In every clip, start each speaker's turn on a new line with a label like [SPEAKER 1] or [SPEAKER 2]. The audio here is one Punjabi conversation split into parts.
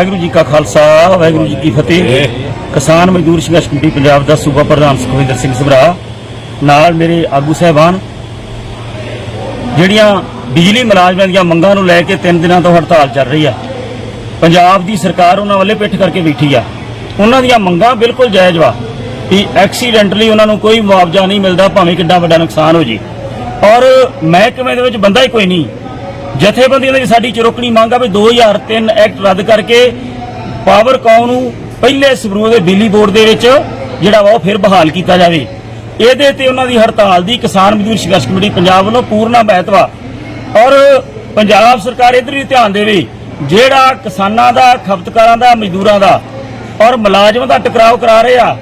[SPEAKER 1] ਵਾਹਿਗੁਰੂ ਜੀ ਕਾ ਖਾਲਸਾ ਵਾਹਿਗੁਰੂ ਜੀ ਕੀ ਫਤਿਹ। ਕਿਸਾਨ ਮਜ਼ਦੂਰ ਸੰਘਰਸ਼ ਕਮੇਟੀ ਪੰਜਾਬ ਦਾ ਸੂਬਾ ਪ੍ਰਧਾਨ ਸੁਖਵਿੰਦਰ ਸਿੰਘ ਸਭਰਾ ਨਾਲ ਮੇਰੇ ਆਗੂ ਸਹਿਬਾਨ ਜਿਹੜੀਆਂ ਬਿਜਲੀ ਮੁਲਾਜ਼ਮਾਂ ਦੀਆਂ ਮੰਗਾਂ ਨੂੰ ਲੈ ਕੇ ਤਿੰਨ ਦਿਨਾਂ ਤੋਂ ਹੜਤਾਲ ਚੱਲ ਰਹੀ ਆ। ਪੰਜਾਬ ਦੀ ਸਰਕਾਰ ਉਹਨਾਂ ਵੱਲੇ ਪਿੱਠ ਕਰਕੇ ਬੈਠੀ ਆ। ਉਹਨਾਂ ਦੀਆਂ ਮੰਗਾਂ ਬਿਲਕੁਲ ਜਾਇਜ਼ ਵਾ ਵੀ ਐਕਸੀਡੈਂਟਲੀ ਉਹਨਾਂ ਨੂੰ ਕੋਈ ਮੁਆਵਜ਼ਾ ਨਹੀਂ ਮਿਲਦਾ ਭਾਵੇਂ ਕਿੰਨਾ ਵੱਡਾ ਨੁਕਸਾਨ ਹੋ ਜੇ। ਔਰ ਮਹਿਕਮੇ ਦੇ ਵਿੱਚ ਬੰਦਾ ਹੀ ਕੋਈ ਨਹੀਂ। ਜਥੇਬੰਦੀਆਂ ਦੀ ਸਾਡੀ ਚਿਰੋਕਣੀ ਮੰਗ ਆ ਵੀ 2003 ਐਕਟ ਰੱਦ ਕਰਕੇ ਪਾਵਰ ਕੌਮ ਨੂੰ ਪਹਿਲੇ ਸਬਰੂ ਦੇ ਬਿਜਲੀ ਬੋਰਡ ਦੇ ਵਿੱਚ ਜਿਹੜਾ ਵਾ ਉਹ ਫਿਰ ਬਹਾਲ ਕੀਤਾ ਜਾਵੇ। ਇਹਦੇ ਤੇ ਉਹਨਾਂ ਦੀ ਹੜਤਾਲ ਦੀ ਕਿਸਾਨ ਮਜ਼ਦੂਰ ਸੰਘਰਸ਼ ਕਮੇਟੀ ਪੰਜਾਬ ਵੱਲੋਂ ਪੂਰਨਾ ਮਹਿਤਵਾ ਔਰ ਪੰਜਾਬ ਸਰਕਾਰ ਇਧਰ ਵੀ ਧਿਆਨ ਦੇਵੇ, ਜਿਹੜਾ ਕਿਸਾਨਾਂ ਦਾ, ਖਪਤਕਾਰਾਂ ਦਾ, ਮਜ਼ਦੂਰਾਂ ਦਾ ਔਰ ਮੁਲਾਜ਼ਮਾਂ ਦਾ ਟਕਰਾਓ ਕਰਾ ਰਹੇ ਆ,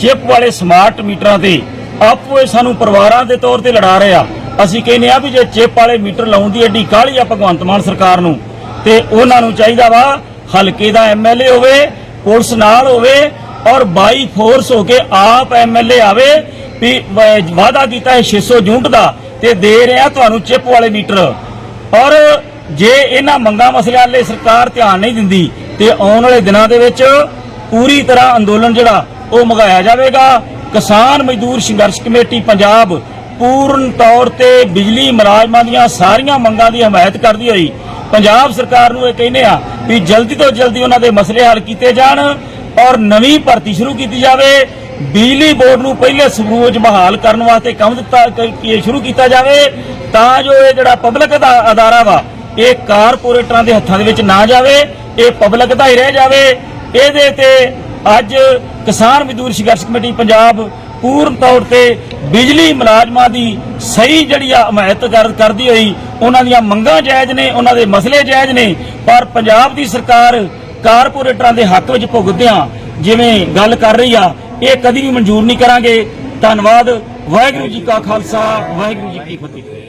[SPEAKER 1] ਚਿਪ ਵਾਲੇ ਸਮਾਰਟ ਮੀਟਰਾਂ ਤੇ ਆਪੋ ਇਹ ਸਾਨੂੰ ਪਰਿਵਾਰਾਂ ਦੇ ਤੌਰ ਤੇ ਲੜਾ ਰਹੇ ਆ। ਅਸੀਂ ਕਹਿੰਦੇ ਆ ਵੀ ਜੇ ਚਿਪ ਵਾਲੇ ਮੀਟਰ ਲਾਉਣ ਦੀ ਐਡੀ ਕਾਹਲੀ ਆ ਭਗਵੰਤ ਮਾਨ ਸਰਕਾਰ ਨੂੰ, ਤੇ ਉਹਨਾਂ ਨੂੰ ਚਾਹੀਦਾ ਵਾ ਹਲਕੇ ਦਾ ਐਮਐਲਏ ਹੋਵੇ, ਪੁਲਿਸ ਨਾਲ ਹੋਵੇ ਔਰ ਬਾਈ ਫੋਰਸ ਹੋ ਕੇ ਆਪ ਐਮਐਲਏ ਆਵੇ ਵੀ ਵਾਅਦਾ ਕੀਤਾ ਹੈ 600 ਯੂਨਿਟ ਦਾ ਤੇ ਦੇ ਰਿਹਾ ਤੁਹਾਨੂੰ ਚਿਪ ਵਾਲੇ ਮੀਟਰ। ਔਰ ਜੇ ਇਹਨਾਂ ਮੰਗਾਂ ਮਸਲਿਆਂ ਲਈ ਸਰਕਾਰ ਧਿਆਨ ਨਹੀਂ ਦਿੰਦੀ, ਤੇ ਆਉਣ ਵਾਲੇ ਦਿਨਾਂ ਦੇ ਵਿੱਚ ਪੂਰੀ ਤਰ੍ਹਾਂ ਅੰਦੋਲਨ ਜਿਹੜਾ ਉਹ ਮਗਾਇਆ ਜਾਵੇਗਾ। ਕਿਸਾਨ ਮਜ਼ਦੂਰ ਸੰਘਰਸ਼ ਕਮੇਟੀ ਪੰਜਾਬ ਪੂਰਨ ਤੌਰ ਤੇ ਬਿਜਲੀ ਮੁਲਾਜ਼ਮਾਂ ਦੀਆਂ ਸਾਰੀਆਂ ਮੰਗਾਂ ਦੀ ਹਮਾਇਤ ਕਰਦੀ ਹੋਈ ਪੰਜਾਬ ਸਰਕਾਰ ਨੂੰ ਇਹ ਕਹਿੰਦੇ ਆ ਵੀ ਜਲਦੀ ਤੋਂ ਜਲਦੀ ਉਹਨਾਂ ਦੇ ਮਸਲੇ ਹੱਲ ਕੀਤੇ ਜਾਣ ਔਰ ਨਵੀਂ ਭਰਤੀ ਸ਼ੁਰੂ ਕੀਤੀ ਜਾਵੇ। ਬਿਜਲੀ ਬੋਰਡ ਨੂੰ ਪਹਿਲੇ ਸਰੂਜ ਬਹਾਲ ਕਰਨ ਵਾਸਤੇ ਕੰਮ ਦਿੱਤਾ ਸ਼ੁਰੂ ਕੀਤਾ ਜਾਵੇ ਤਾਂ ਜੋ ਇਹ ਜਿਹੜਾ ਪਬਲਿਕ ਅਦਾਰਾ ਵਾ, ਇਹ ਕਾਰਪੋਰੇਟਰਾਂ ਦੇ ਹੱਥਾਂ ਦੇ ਵਿੱਚ ਨਾ ਜਾਵੇ, ਇਹ ਪਬਲਿਕ ਦਾ ਹੀ ਰਹਿ ਜਾਵੇ। ਇਹਦੇ ਤੇ ਅੱਜ ਕਿਸਾਨ ਮਜ਼ਦੂਰ ਸੰਘਰਸ਼ ਕਮੇਟੀ ਪੰਜਾਬ ਪੂਰਨ ਤੌਰ ਤੇ ਬਿਜਲੀ ਮੁਲਾਜ਼ਮਾਂ ਦੀ ਸਹੀ ਜਿਹੜੀ ਆ ਹਮਾਇਤ ਕਰਦੀ ਹੋਈ, ਉਹਨਾਂ ਦੀਆਂ ਮੰਗਾਂ ਜਾਇਜ਼ ਨੇ, ਉਹਨਾਂ ਦੇ ਮਸਲੇ ਜਾਇਜ਼ ਨੇ, ਪਰ ਪੰਜਾਬ ਦੀ ਸਰਕਾਰ ਕਾਰਪੋਰੇਟਰਾਂ ਦੇ ਹੱਕ ਵਿੱਚ ਭੁਗਤਦਿਆਂ ਜਿਵੇਂ ਗੱਲ ਕਰ ਰਹੀ ਆ, ਇਹ ਕਦੀ ਵੀ ਮਨਜ਼ੂਰ ਨਹੀਂ ਕਰਾਂਗੇ। ਧੰਨਵਾਦ। ਵਾਹਿਗੁਰੂ ਜੀ ਕਾ ਖਾਲਸਾ, ਵਾਹਿਗੁਰੂ ਜੀ ਕੀ ਫਤਿਹ।